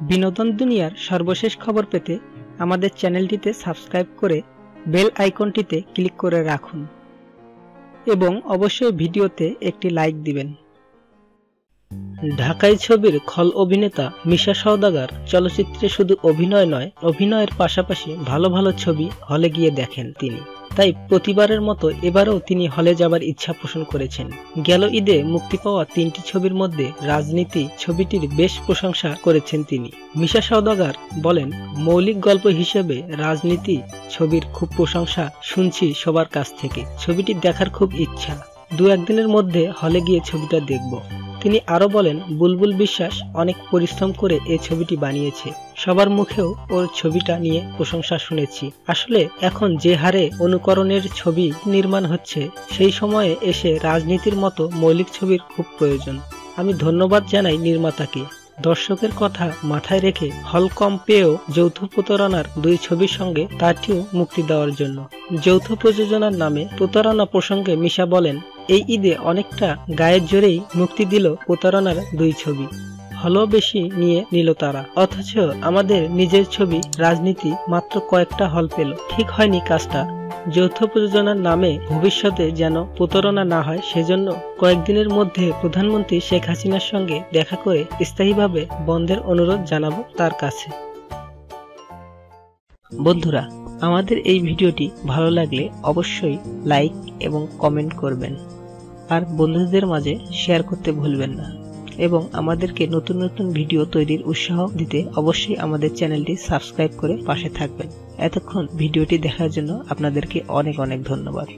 বিনোদন দুনিয়ার সর্বশেষ খবর পেতে আমাদের চ্যানেলটিতে সাবস্ক্রাইব করে বেল আইকনটিতে ক্লিক করে রাখুন এবং অবশ্যই ভিডিওতে একটি লাইক দিবেন। ঢাকাই ছবির খল অভিনেতা মিশা সওদাগার চলচ্চিত্রে শুধু অভিনয় নয়, অভিনয়ের পাশাপাশি ভালো ভালো ছবি হলে গিয়ে দেখেন তিনি। তাই প্রতিবারের মতো এবারও তিনি হলে যাবার ইচ্ছা পোষণ করেছেন। গেল ঈদে মুক্তি পাওয়া তিনটি ছবির মধ্যে রাজনীতি ছবিটির বেশ প্রশংসা করেছেন তিনি। মিশা সওদাগার বলেন, মৌলিক গল্প হিসেবে রাজনীতি ছবির খুব প্রশংসা শুনছি সবার কাছ থেকে। ছবিটি দেখার খুব ইচ্ছা। দু একদিনের মধ্যে হলে গিয়ে ছবিটা দেখব। তিনি আরও বলেন, বুলবুল বিশ্বাস অনেক পরিশ্রম করে এই ছবিটি বানিয়েছে। সবার মুখেও ওর ছবিটা নিয়ে প্রশংসা শুনেছি। আসলে এখন যে হারে অনুকরণের ছবি নির্মাণ হচ্ছে, সেই সময়ে এসে রাজনীতির মতো মৌলিক ছবির খুব প্রয়োজন। আমি ধন্যবাদ জানাই নির্মাতাকে। দর্শকের কথা মাথায় রেখে হল কম পেয়েও যৌথ প্রতারণার দুই ছবির সঙ্গে তারটিও মুক্তি দেওয়ার জন্য। যৌথ প্রযোজনার নামে প্রতারণা প্রসঙ্গে মিশা বলেন এই ঈদে অনেকটা গায়ের জোরেই মুক্তি দিল প্রতারণার দুই ছবি। হলও বেশি নিয়ে নিল তারা। অথচ আমাদের নিজের ছবি রাজনীতি মাত্র কয়েকটা হল পেল। ঠিক হয়নি কাজটা। যৌথ প্রযোজনার নামে ভবিষ্যতে যেন প্রতারণা না হয়, সেজন্য কয়েকদিনের মধ্যে প্রধানমন্ত্রী শেখ হাসিনার সঙ্গে দেখা করে স্থায়ীভাবে বন্ধের অনুরোধ জানাব তার কাছে। বন্ধুরা আমাদের এই ভিডিওটি ভালো লাগলে অবশ্যই লাইক এবং কমেন্ট করবেন। আর বন্ধুদের মাঝে শেয়ার করতে ভুলবেন না। এবং আমাদেরকে নতুন নতুন ভিডিও তৈরির উৎসাহ দিতে অবশ্যই আমাদের চ্যানেলটি সাবস্ক্রাইব করে পাশে থাকবেন। এতক্ষণ ভিডিওটি দেখার জন্য আপনাদেরকে অনেক অনেক ধন্যবাদ।